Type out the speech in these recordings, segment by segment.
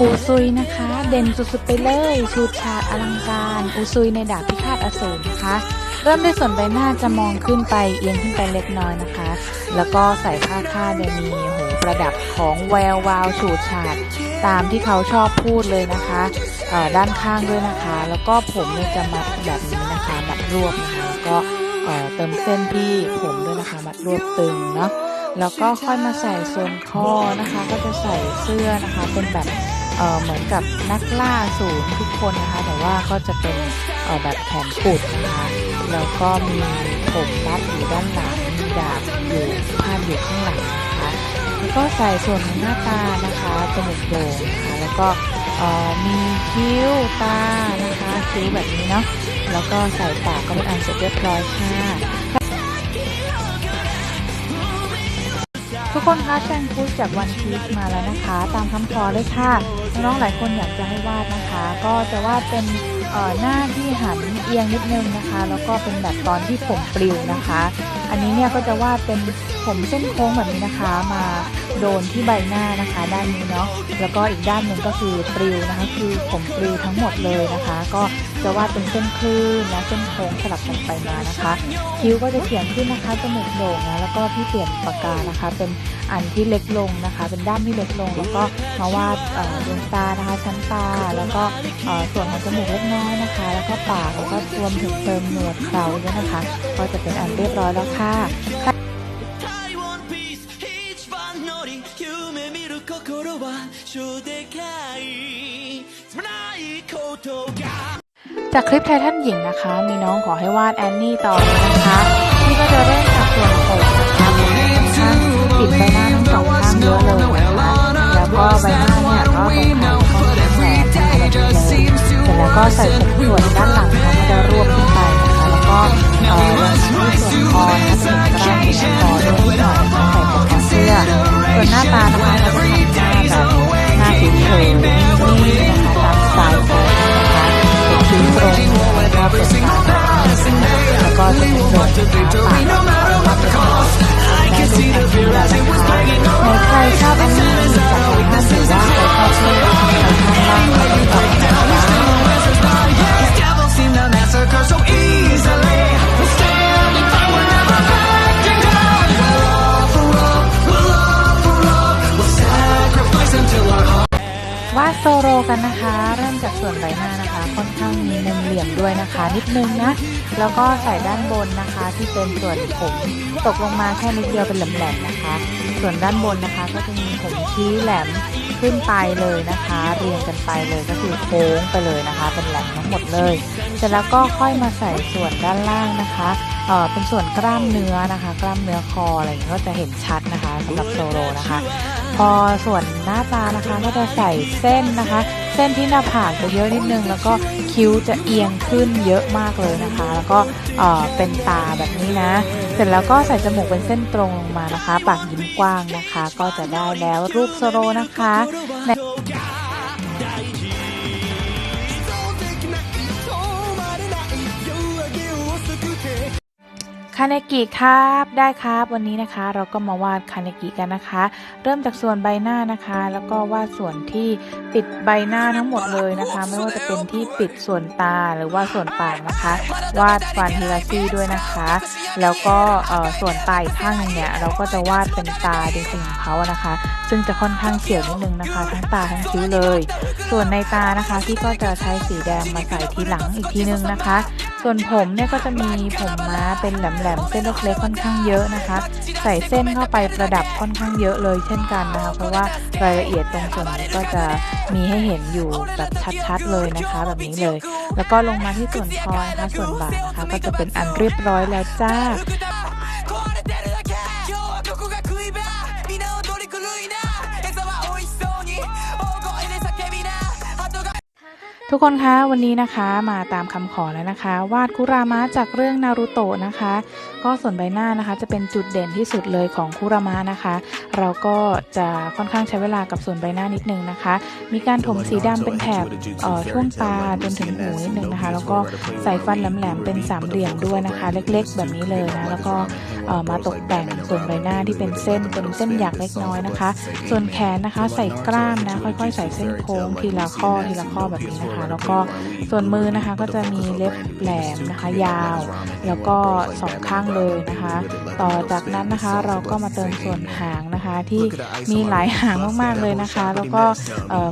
อูซุยนะคะ เด่นสุดๆไปเลยชูดฉาอลังการ อูซุยในดาบพิฆาตอสูรนะคะ เริ่มด้วยส่วนใบหน้าจะมองขึ้นไปเอียงขึ้นไปเล็กน้อยนะคะ แล้วก็ใส่ผ้าคาดโดยมีโหประดับของแวววาวฉูดฉาดตามที่เขาชอบพูดเลยนะคะเอ่อด้านข้างด้วยนะคะ แล้วก็ผมเนี่ยจะมัดแบบนี้นะคะมัดรวบนะคะแล้วก็เอ่อเติมเส้นที่ผมด้วยนะคะ มัดรวบตึงเนาะแล้วก็ค่อยมาใส่ส่วนคอนะคะ ก็จะใส่เสื้อนะคะเป็นแบบ เหมือนกับนักล่าศูนย์ทุกคนนะคะ แต่ว่าก็จะเป็นแบบแขนกุดนะคะ แล้วก็มีผมรัดอยู่ด้านหลังมีดาบอยู่พาดอยู่ข้างหลังนะคะแล้วก็ใส่ส่วนของหน้าตานะคะจมูกโด่งนะคะแล้วก็มีคิ้วตานะคะคิ้วแบบนี้เนาะแล้วก็ใส่ปากก็เป็นอันเสร็จเรียบร้อยค่ะทุกคนคะแชงพูดจากวันพีชมาแล้วนะคะ ตามคำขอเลยค่ะ น้องๆหลายคนอยากจะให้วาดนะคะ ก็จะวาดเป็นหน้าที่หันเอียงนิดนึงนะคะ แล้วก็เป็นแบบตอนที่ผมปลิวนะคะ อันนี้เนี่ยก็จะวาดเป็นผมเส้นโค้งแบบนี้นะคะ มาโดนที่ใบหน้านะคะ ด้านนี้เนาะแล้วก็อีกด้านหนึ่งก็คือปลิวนะคะ คือผมปลิวทั้งหมดเลยนะคะ ก็ จะวาดเป็นเส้นคลื่นและเส้นโค้งสลับกันไปมานะคะ คิ้วก็จะเขียนขึ้นนะคะจมูกโด่งนะแล้วก็พี่เปลี่ยนปากกานะคะ เป็นอันที่เล็กลงนะคะ เป็นด้ามที่เล็กลง แล้วก็มาวาดเอ่อดวงตานะคะ ชั้นตาแล้วก็เอ่อส่วนของจมูกเล็กน้อยนะคะ แล้วก็ปากแล้วก็รวมถึงเติมหนวดเคราด้วยนะคะ ก็จะเป็นอันเรียบร้อยแล้วค่ะ I want peace 一番乗り夢見る心は初でかいつまないことが จากคลิปไททันหญิงนะคะ มีน้องขอให้วาดแอนนี่ต่อนะคะที่ก็จะเริ่มจากส่วนผมนะคะผมค่อนข้างปิดใบหน้าทั้งสองข้างเยอะเลยนะคะแล้วก็ใบหน้าเนี่ยก็ตรงข้างก็แข็งแรงนะคะแบบนี้เลยเสร็จแล้วก็ใส่ผมส่วนด้านหลังนะคะมันจะรวบขึ้นไปนะคะแล้วก็เอ่อลงที่ส่วนคอนะคะจะมีกล้ามเนื้อคอด้วยนิดหน่อยนะคะใส่ผมคอเสื้อส่วนหน้าตานะคะเราจะทำหน้าแบบหน้าเฉยๆนิ่ นะคะนิดนึงนะ แล้วก็ใส่ด้านบนนะคะ ที่เป็นส่วนผมตกลงมาแค่นิดเดียวเป็นแหลมๆนะคะ ส่วนด้านบนนะคะ ก็จะมีผมชี้แหลมขึ้นไปเลยนะคะ เรียงกันไปเลยก็คือโค้งไปเลยนะคะ เป็นแหลมทั้งหมดเลยเสร็จแล้วก็ค่อยมาใส่ส่วนด้านล่างนะคะเอ่อเป็นส่วนกล้ามเนื้อนะคะ กล้ามเนื้อคออะไรอย่างเงี้ยก็จะเห็นชัดนะคะสำหรับโซโลนะคะ พอส่วนหน้าตานะคะก็จะใส่เส้นนะคะ เส้นที่หน้าผากจะเยอะนิดนึง แล้วก็คิ้วจะเอียงขึ้นเยอะมากเลยนะคะ แล้วก็เอ่อเป็นตาแบบนี้นะ เสร็จแล้วก็ใส่จมูกเป็นเส้นตรงลงมานะคะ ปากยิ้มกว้างนะคะ ก็จะได้แล้วรูปโซโลนะคะ คาเนกิครับได้ครับ วันนี้นะคะ เราก็มาวาดคาเนกิกันนะคะ เริ่มจากส่วนใบหน้านะคะ แล้วก็วาดส่วนที่ปิดใบหน้าทั้งหมดเลยนะคะ ไม่ว่าจะเป็นที่ปิดส่วนตาหรือว่าส่วนปากนะคะ วาดฟันฮิราซี่ด้วยนะคะ แล้วก็เออส่วนตาอีกข้างนึงเนี่ยเราก็จะวาดเป็นตาจริงๆของเขาอะนะคะ ซึ่งจะค่อนข้างเขียวนิดนึงนะคะ ทั้งตาทั้งคิ้วเลย ส่วนในตานะคะที่ก็จะใช้สีแดงมาใส่ทีหลังอีกทีนึงนะคะส่วนผมเนี่ยก็จะมีผมม้าเป็นแหลมๆเส้นเล็กๆค่อนข้างเยอะนะคะ ใส่เส้นเข้าไปประดับค่อนข้างเยอะเลยเช่นกันนะคะ เพราะว่ารายละเอียดตรงส่วนนี้ก็จะมีให้เห็นอยู่แบบชัดๆเลยนะคะ แบบนี้เลย แล้วก็ลงมาที่ส่วนคอนะคะส่วนบ่านะคะก็จะเป็นอันเรียบร้อยแล้วจ้า ทุกคนคะวันนี้นะคะมาตามคำขอแล้วนะคะ วาดคุรามะจากเรื่องนารูโตะนะคะ ก็ส่วนใบหน้านะคะ จะเป็นจุดเด่นที่สุดเลยของคุรามะนะคะ เราก็จะค่อนข้างใช้เวลากับส่วนใบหน้านิดนึงนะคะ มีการถมสีดำเป็นแถบเอ่อช่วงตาจนถึงหูนิดนึงนะคะ แล้วก็ใส่ฟันแหลมๆเป็นสามเหลี่ยมด้วยนะคะ เล็กๆ แบบนี้เลยนะแล้วก็ มาตกแต่งส่วนใบหน้าที่เป็นเส้นเป็นเส้นหยักเล็กน้อยนะคะ ส่วนแขนนะคะใส่กล้ามนะค่อยๆ ใส่เส้นโค้งทีละข้อทีละข้อแบบนี้นะคะ แล้วก็ส่วนมือนะคะก็จะมีเล็บแหลมนะคะ ยาว แล้วก็สองข้างเลยนะคะ ต่อจากนั้นนะคะเราก็มาเติมส่วนหางนะคะ ที่มีหลายหางมากๆเลยนะคะ แล้วก็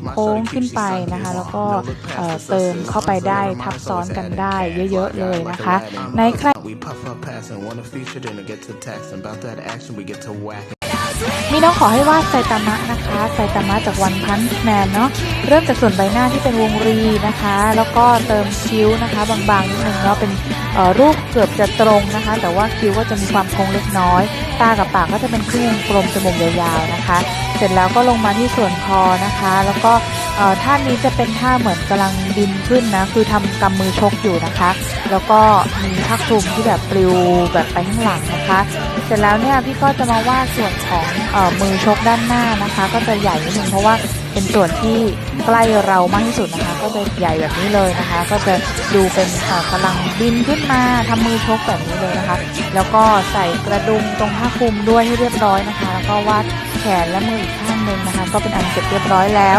โค้งขึ้นไปนะคะ แล้วก็เติมเข้าไปได้ทับซ้อนกันได้เยอะ ๆ เลยนะคะ ในใคร We puff up past and wanna feature, then I get to text. And about that action, we get to whack. มีน้องขอให้วาดไซตามะนะคะไซตามะจากวันพันแมนเนาะ เริ่มจากส่วนใบหน้าที่เป็นวงรีนะคะ แล้วก็เติมคิ้วนะคะ บางๆนิดนึงเนาะเป็นรูปเกือบจะตรงนะคะ แต่ว่าคิ้วก็จะมีความโค้งเล็กน้อย ตากับปากก็จะเป็นครึ่งกลมจมูกยาวๆนะคะ เสร็จแล้วก็ลงมาที่ส่วนคอนะคะ แล้วก็ท่านี้จะเป็นท่าเหมือนกำลังดินขึ้นนะคือทำกำมือชกอยู่นะคะ แล้วก็มีผ้าคลุมที่แบบปลิวแบบไปข้างหลังนะคะ เสร็จแล้วเนี่ยพี่ก็จะมาวาดส่วนของออมือชกด้านหน้านะคะ ก็จะใหญ่นิดนึงเพราะว่า เป็นส่วนที่ใกล้เรามากที่สุดนะคะ ก็จะใหญ่แบบนี้เลยนะคะ ก็จะดูเป็นเอ่อกำลังบินขึ้นมาทำมือชกแบบนี้เลยนะคะ แล้วก็ใส่กระดุมตรงผ้าคลุมด้วยให้เรียบร้อยนะคะ แล้วก็วาดแขนและมืออีกข้างหนึ่งนะคะ ก็เป็นอันเสร็จเรียบร้อยแล้ว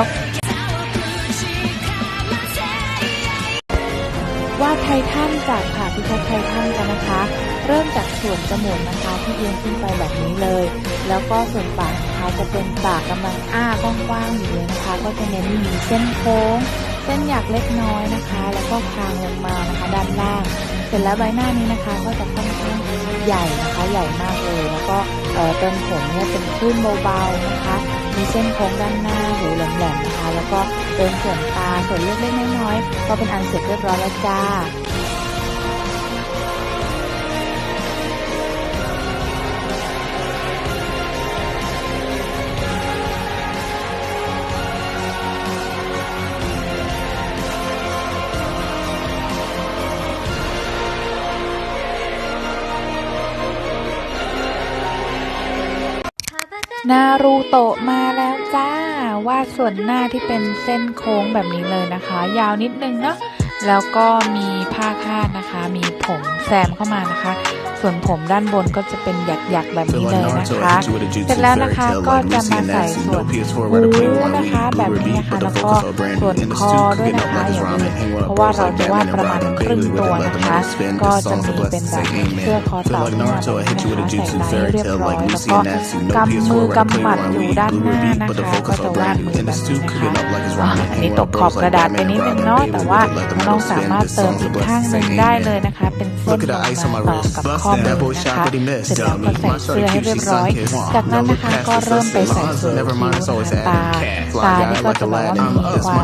วาดไททันจากค่ะพิชัดไททันกันนะคะ เริ่มจากส่วนจมูกนะคะที่เอียงขึ้นไปแบบนี้เลย แล้วก็ส่วนปากนะคะจะเป็นปากกำลังอ้ากว้างๆอยู่เลยนะคะ ก็จะเน้นมีเส้นโค้ง เส้นหยักเล็กน้อยนะคะ แล้วก็คางลงมานะคะด้านล่าง เสร็จแล้วใบหน้านี้นะคะก็จะค่อนข้างใหญ่นะคะใหญ่มากเลย แล้วก็เติมผมเนี่ยเป็นคลื่นเบาๆนะคะ มีเส้นโค้งด้านหน้าหูแหลมๆนะคะ แล้วก็เติมส่วนตาส่วนเล็กๆน้อยๆก็เป็นอันเสร็จเรียบร้อยแล้วจ้า นารูโตะมาแล้วจ้า วาดส่วนหน้าที่เป็นเส้นโค้งแบบนี้เลยนะคะ ยาวนิดนึงเนาะแล้วก็มีผ้าคาดนะคะ มีผมแซมเข้ามานะคะ ส่วนผมด้านบนก็จะเป็นหยักๆแบบนี้เลยนะคะ เสร็จแล้วนะคะก็จะมาใส่ส่วนหูนะคะแบบนี้นะคะแล้วก็ส่วนคอด้วยนะคะอย่างนี้เพราะว่าเราจะวาดประมาณครึ่งตัวนะคะ ก็จะมีเป็นแบบเสื้อคอเต่าขึ้นมาแบบนี้นะคะใส่ลายให้เรียบร้อยแล้วก็กำมือกำหมัดอยู่ด้านหน้านะคะก็จะวาดมือแบบนี้นะคะอ่าอันนี้ตกขอบกระดาษไปนิดนึงเนาะแต่ว่าน้องๆสามารถเติมอีกข้างหนึ่งได้เลยนะคะ เป็นเส้น Look at ล the ง ice on มา my ต่อ wrist. กับ Bust ข้อ that. มือ That boy นะ shot คะ what he missed. เสร็จแล้วก็ Dummy. ใส่ My เสื้อ shorty ให้ keeps เรียบ his ร้อย son kids. จากนั้นนะคะก็เริ่มไปใส่ส่วนคิ้ว Never mind, so it's นะคะตาตานี่ก็จะแบบว่ามีความ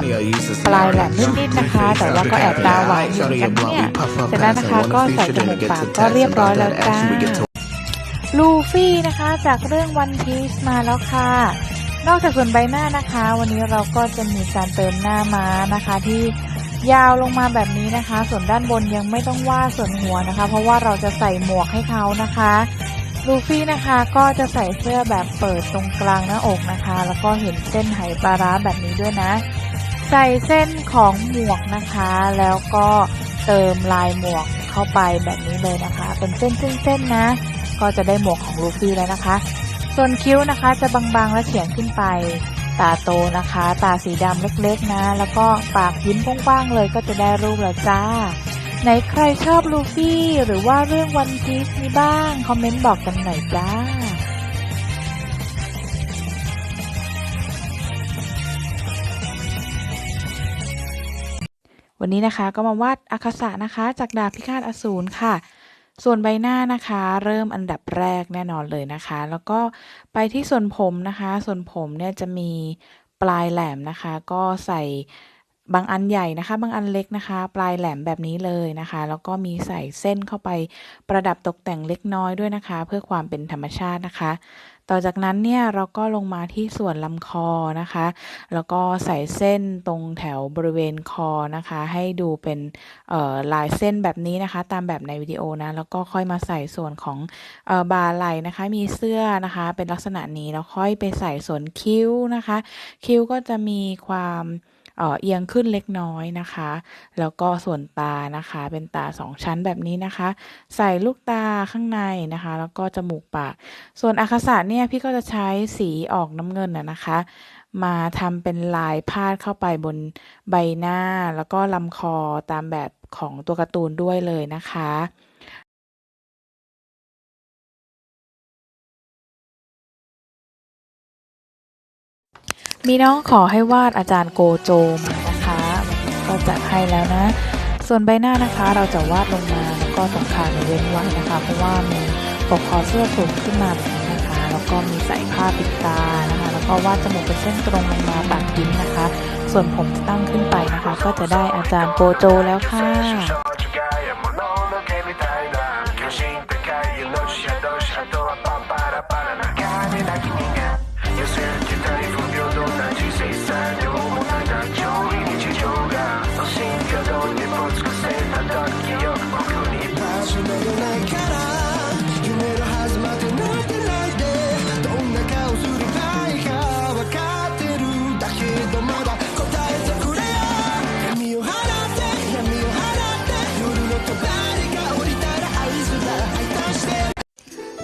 ปลายแหลมนิดๆนะคะ แต่ว่าก็แอบตาหวานอยู่เหมือนกันเนี่ยเสร็จแล้วนะคะก็ใส่จมูกปากก็เรียบร้อยแล้วจ้าลูฟี่นะคะจากเรื่องวันพีซมาแล้วค่ะนอกจากส่วนใบหน้านะคะ วันนี้เราก็จะมีการเติมหน้าม้านะคะที่ ยาวลงมาแบบนี้นะคะ ส่วนด้านบนยังไม่ต้องว่าส่วนหัวนะคะ เพราะว่าเราจะใส่หมวกให้เขานะคะลูฟี่นะคะก็จะใส่เสื้อแบบเปิดตรงกลางหน้าอกนะคะ แล้วก็เห็นเส้นไหปลาร้าแบบนี้ด้วยนะ ใส่เส้นของหมวกนะคะ แล้วก็เติมลายหมวกเข้าไปแบบนี้เลยนะคะ เป็นเส้นๆๆนะ ก็จะได้หมวกของลูฟี่แล้วนะคะ ส่วนคิ้วนะคะจะบางๆและเฉียงขึ้นไป ตาโตนะคะ ตาสีดำเล็กๆนะ แล้วก็ปากยิ้มกว้างๆเลยก็จะได้รูปแล้วจ้า ไหนใครชอบลูฟี่หรือว่าเรื่องวันพีซนี้บ้าง คอมเมนต์บอกกันหน่อยจ้าวันนี้นะคะก็มาวาดอาคาสะนะคะ จากดาบพิฆาตอสูรค่ะ ส่วนใบหน้านะคะ เริ่มอันดับแรกแน่นอนเลยนะคะ แล้วก็ไปที่ส่วนผมนะคะ ส่วนผมเนี่ยจะมีปลายแหลมนะคะ ก็ใส่บางอันใหญ่นะคะ บางอันเล็กนะคะ ปลายแหลมแบบนี้เลยนะคะ แล้วก็มีใส่เส้นเข้าไปประดับตกแต่งเล็กน้อยด้วยนะคะ เพื่อความเป็นธรรมชาตินะคะ ต่อจากนั้นเนี่ยเราก็ลงมาที่ส่วนลำคอนะคะ แล้วก็ใส่เส้นตรงแถวบริเวณคอนะคะ ให้ดูเป็นลายเส้นแบบนี้นะคะ ตามแบบในวิดีโอนะ แล้วก็ค่อยมาใส่ส่วนของออบาไหล่นะคะ มีเสื้อนะคะ เป็นลักษณะนี้แล้วค่อยไปใส่ส่วนคิ้วนะคะ คิ้วก็จะมีความ เอียงขึ้นเล็กน้อยนะคะ แล้วก็ส่วนตานะคะ เป็นตาสองชั้นแบบนี้นะคะ ใส่ลูกตาข้างในนะคะ แล้วก็จมูกปาก ส่วนอาคาสะเนี่ยพี่ก็จะใช้สีออกน้ำเงินนะนะคะ มาทำเป็นลายพาดเข้าไปบนใบหน้า แล้วก็ลำคอตามแบบของตัวการ์ตูนด้วยเลยนะคะ มีน้องขอให้วาดอาจารย์โกโจมานะคะ ก็จัดให้แล้วนะ ส่วนใบหน้านะคะเราจะวาดลงมาแล้วก็ตรงคางในเว้นไว้นะคะ เพราะว่ามีปกคอเสื้อคลุมขึ้นมาแบบนี้นะคะ แล้วก็มีใส่ผ้าปิดตานะคะ แล้วก็วาดจมูกเป็นเส้นตรงลงมาปากยิ้มนะคะ ส่วนผมตั้งขึ้นไปนะคะ ก็จะได้อาจารย์โกโจแล้วค่ะ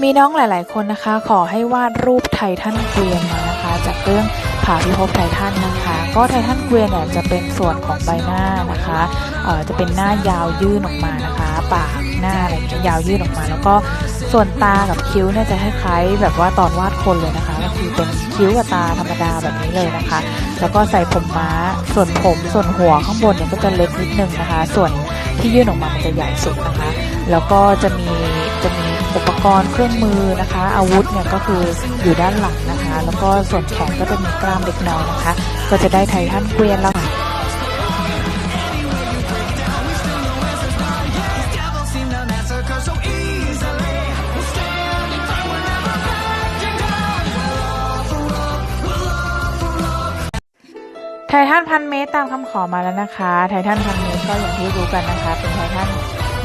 มีน้องหลาย ๆ คนนะคะ ขอให้วาดรูปไททันเกวียนมานะคะ จากเรื่องผาพิภพไททันนะคะ ก็ไททันเกวียนเนี่ยจะเป็นส่วนของใบหน้านะคะเอ่อจะเป็นหน้ายาวยื่นออกมานะคะ ปาก หน้าอะไรอย่างเงี้ยาวยื่นออกมา แล้วก็ส่วนตากับคิ้วเนี่ยจะคล้ายๆแบบว่าตอนวาดคนเลยนะคะก็คือเป็นคิ้วกับตาธรรมดาแบบนี้เลยนะคะ แล้วก็ใส่ผมม้าส่วนผมส่วนหัวข้างบนเนี่ยก็จะเล็กนิดนึงนะคะ ส่วนที่ยื่นออกมามันจะใหญ่สุดนะคะ แล้วก็จะมีจะมีอุปกรณ์เครื่องมือนะคะ อาวุธเนี่ยก็คืออยู่ด้านหลังนะคะ แล้วก็ส่วนแขนก็จะมีกล้ามเล็กน้อยนะคะ ก็จะได้ไททันเกวียนแล้ว ไททันพันเมตรตามคำขอมาแล้วนะคะ ไททันพันเมตรก็อย่างที่รู้กันนะคะ เป็นไททัน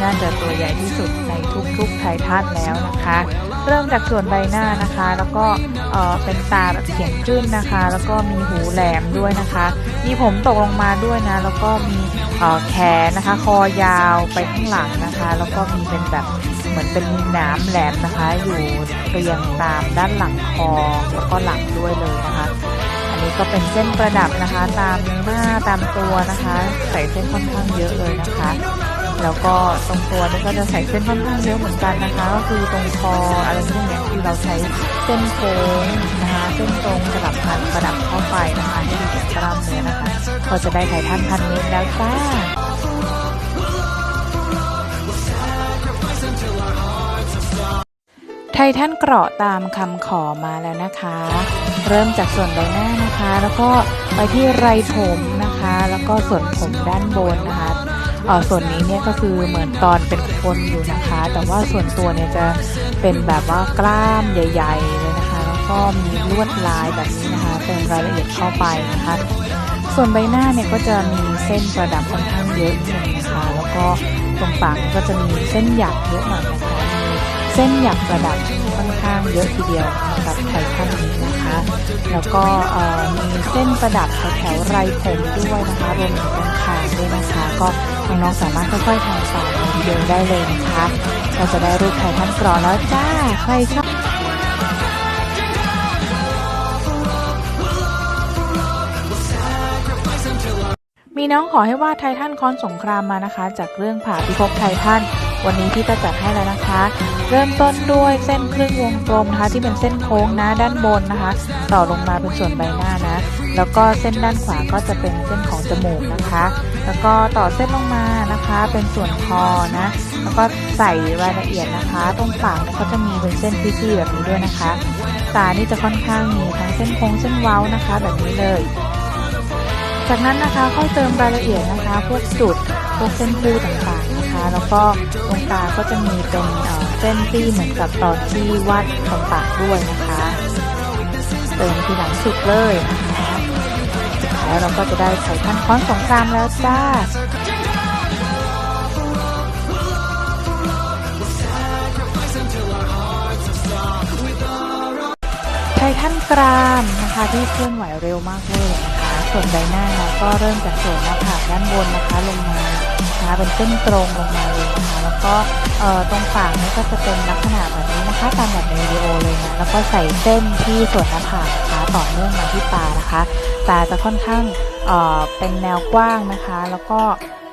น่าจะตัวใหญ่ที่สุดในทุกๆไททันแล้วนะคะ เริ่มจากส่วนใบหน้านะคะ แล้วก็เออเป็นตาแบบเขียงขึ้นนะคะ แล้วก็มีหูแหลมด้วยนะคะ มีผมตกลงมาด้วยนะ แล้วก็มีเออแขนนะคะ คอยาวไปข้างหลังนะคะ แล้วก็มีเป็นแบบเหมือนเป็นหนามแหลมนะคะ อยู่เรียงตามด้านหลังคอแล้วก็หลังด้วยเลยนะคะ นี้ก็เป็นเส้นประดับนะคะ ตามหน้าตามตัวนะคะ ใส่เส้นค่อนข้างเยอะเลยนะคะ แล้วก็ตรงตัวนี่ก็จะใส่เส้นค่อนข้างเยอะเหมือนกันนะคะ ก็คือตรงคออะไรพวกเนี้ยคือเราใช้เส้นโค้งนะคะเส้นตรงสลับพันประดับเข้าไปนะคะให้ดูจากกล้ามเนื้อนะคะ ก็จะได้ไททันพันเมตรแล้วจ้า ไททันเกราะตามคำขอมาแล้วนะคะ เริ่มจากส่วนใบหน้านะคะ แล้วก็ไปที่ไรผมนะคะ แล้วก็ส่วนผมด้านบนนะคะเออส่วนนี้เนี่ยก็คือเหมือนตอนเป็นคนอยู่นะคะ แต่ว่าส่วนตัวเนี่ยจะเป็นแบบว่ากล้ามใหญ่ๆเลยนะคะ แล้วก็มีลวดลายแบบนี้นะคะเติมรายละเอียดเข้าไปนะคะ ส่วนใบหน้าเนี่ยก็จะมีเส้นประดับค่อนข้างเยอะหน่อยนะคะ แล้วก็ตรงปากก็จะมีเส้นหยักเยอะหน่อยนะคะ เส้นหยักประดับค่อนข้างเยอะทีเดียวสำหรับไททันนี้นะคะ แล้วก็มีเส้นประดับแถวๆไรผมด้วยนะคะรวมถึงตรงคางด้วยนะคะ ก็น้องๆสามารถค่อยๆทำตามวิดีโอได้เลยนะคะเราจะได้รูปไททันกรอแล้วจ้าใครชอบมีน้องขอให้วาดไททันค้อนสงครามมานะคะ จากเรื่องผ่าพิภพไททัน วันนี้พี่ก็จัดให้แล้วนะคะ เริ่มต้นด้วยเส้นครึ่งวงกลมนะคะ ที่เป็นเส้นโค้งนะด้านบนนะคะ ต่อลงมาเป็นส่วนใบหน้านะ แล้วก็เส้นด้านขวาก็จะเป็นเส้นของจมูกนะคะ แล้วก็ต่อเส้นลงมานะคะ เป็นส่วนคอนะ แล้วก็ใส่รายละเอียดนะคะ ตรงปากเนี่ยเขาจะมีเป็นเส้นซี่ๆแบบนี้ด้วยนะคะ ตานี่จะค่อนข้างมีทั้งเส้นโค้งเส้นเว้านะคะ แบบนี้เลยจากนั้นนะคะค่อยเติมรายละเอียดนะคะ พวกจุด พวกเส้นคู่ต่างๆ แล้วก็ตรงตาก็จะมีเป็นเส้นที่เหมือนกับตอนที่วาดตรงปากด้วยนะคะเติมทีหลังสุดเลยนะคะสุดท้ายเราก็จะได้ไข่ทันค้อนสงครามแล้วจ้าไททันกรามนะคะที่เคลื่อนไหวเร็วมากเลยนะคะ ส่วนใบหน้านะก็เริ่มจากส่วนหน้าผากด้านบนนะคะลงมา เป็นเส้นตรงลงมาเลยนะคะ แล้วก็ตรงปากนี่ก็จะเป็นลักษณะแบบนี้นะคะตามแบบในวิดีโอเลยนะแล้วก็ใส่เส้นที่ส่วนหน้าผากนะคะต่อเนื่องมาที่ตานะคะ ตาจะค่อนข้างเเป็นแนวกว้างนะคะ แล้วก็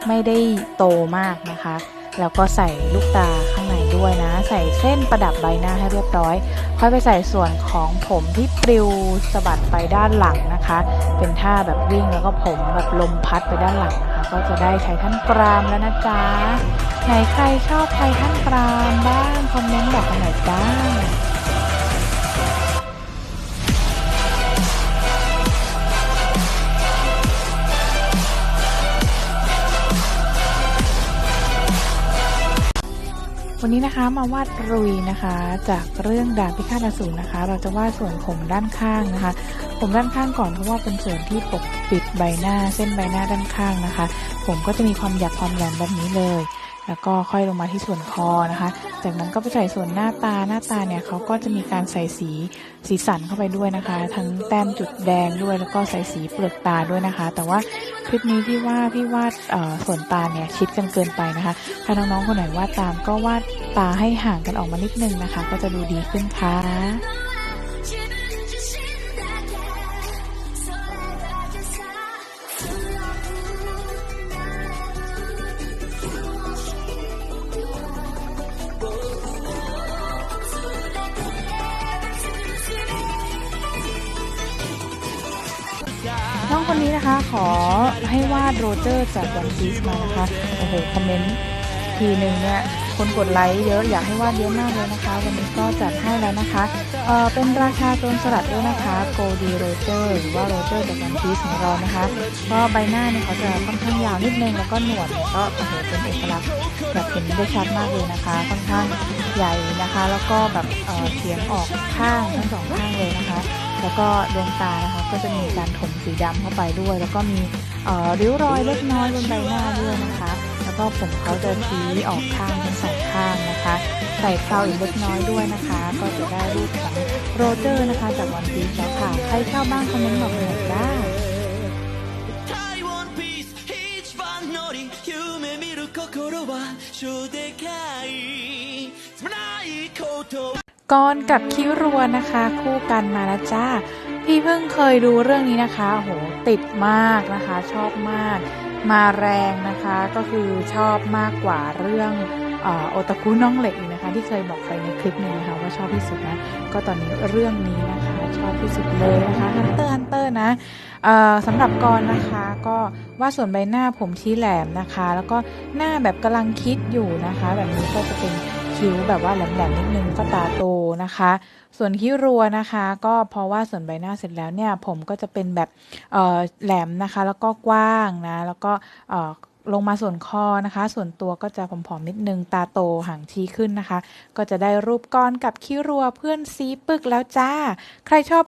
ไม่ได้โตมากนะคะแล้วก็ใส่ลูกตาข้างในด้วยนะ ใส่เส้นประดับใบหน้าให้เรียบร้อย ค่อยไปใส่ส่วนของผมที่ปลิวสะบัดไปด้านหลังนะคะ เป็นท่าแบบวิ่งแล้วก็ผมแบบลมพัดไปด้านหลังนะ ก็จะได้ไททันกรามแล้วนะจ๊ะไหนใครชอบไททันกรามบ้างคอมเมนต์บอกกันหน่อยจ้าวันนี้นะคะมาวาดรุยนะคะ จากเรื่องดาบพิฆาตอสูรนะคะ เราจะวาดส่วนผมด้านข้างนะคะ ผมด้านข้างก่อนเพราะว่าเป็นส่วนที่ปกปิด ใบหน้าเส้นใบหน้าด้านข้างนะคะ ผมก็จะมีความหยักความแหลมแบบนี้เลย แล้วก็ค่อยลงมาที่ส่วนคอนะคะ จากนั้นก็ไปใส่ส่วนหน้าตาหน้าตาเนี่ยเขาก็จะมีการใส่สีสีสันเข้าไปด้วยนะคะ ทั้งแต้มจุดแดงด้วยแล้วก็ใส่สีเปลือกตาด้วยนะคะ แต่ว่าคลิปนี้พี่ว่าพี่วาดส่วนตาเนี่ยชิดกันเกินไปนะคะ ถ้าน้องๆคนไหนวาดตามก็วาดตาให้ห่างกันออกมานิดนึงนะคะ ก็จะดูดีขึ้นค่ะ คนนี้นะคะ ขอให้วาดโรเจอร์จากวันพีซมานะคะ โอ้โห คอมเมนต์ทีหนึ่งเนี่ยคนกดไลค์เยอะอยากให้วาดเยอะมากเลยนะคะ วันนี้ก็จัดให้แล้วนะคะเออเป็นราชาโจรสลัดด้วยนะคะโกดีโรเจอร์หรือว่าโรเจอร์จากวันพีซของเรานะคะก็ใบหน้าเนี่ยเขาจะค่อนข้างยาวนิดนึงแล้วก็หนวดก็โอ้โหเป็นเอกลักษณ์แบบเห็นได้ชัดมากเลยนะคะ ค่อนข้างใหญ่นะคะ แล้วก็แบบเออเสียงออกข้างทั้งสองข้างเลยนะคะ แล้วก็ดวงตานะคะก็จะมีการถมสีดำเข้าไปด้วย แล้วก็มีเอ่อริ้วรอยเล็กน้อยบนใบหน้าด้วยนะคะ แล้วก็ผมเขาจะชี้ออกข้างทั้งสองข้างนะคะ ใส่เคราอีกเล็กน้อยด้วยนะคะ ก็จะได้รูปของโรเจอร์นะคะ จากวันพีชแล้วค่ะ ใครชอบบ้างคอมเมนต์บอกหน่อยจ้า 台湾ピース一番乗り夢見る心は超でかいつまないことを กรกับคิวรัวนะคะ คู่กันมาแล้วจ้า พี่เพิ่งเคยดูเรื่องนี้นะคะโหติดมากนะคะ ชอบมาก มาแรงนะคะ ก็คือชอบมากกว่าเรื่องโอตาคุน้องเหล็กนะคะ ที่เคยบอกไปในคลิปหนึ่งนะคะว่าชอบที่สุดนะ ก็ตอนนี้เรื่องนี้นะคะชอบที่สุดเลยนะคะฮันเตอร์ฮันเตอร์นะสำหรับกรนะคะก็ว่าดส่วนใบหน้าผมชี้แหลมนะคะ แล้วก็หน้าแบบกำลังคิดอยู่นะคะ แบบนี้ก็จะเป็น คิ้วแบบว่าแหลมๆนิดนึงก็ตาโตนะคะ ส่วนคิ้วรัวนะคะ ก็เพราะว่าส่วนใบหน้าเสร็จแล้วเนี่ยผมก็จะเป็นแบบแหลมนะคะ แล้วก็กว้างนะแล้วก็ลงมาส่วนคอนะคะ ส่วนตัวก็จะผอมๆนิดนึง ตาโตหางชี้ขึ้นนะคะ ก็จะได้รูปก้อนกับคิ้วรัวเพื่อนซีปึกแล้วจ้า ใครชอบ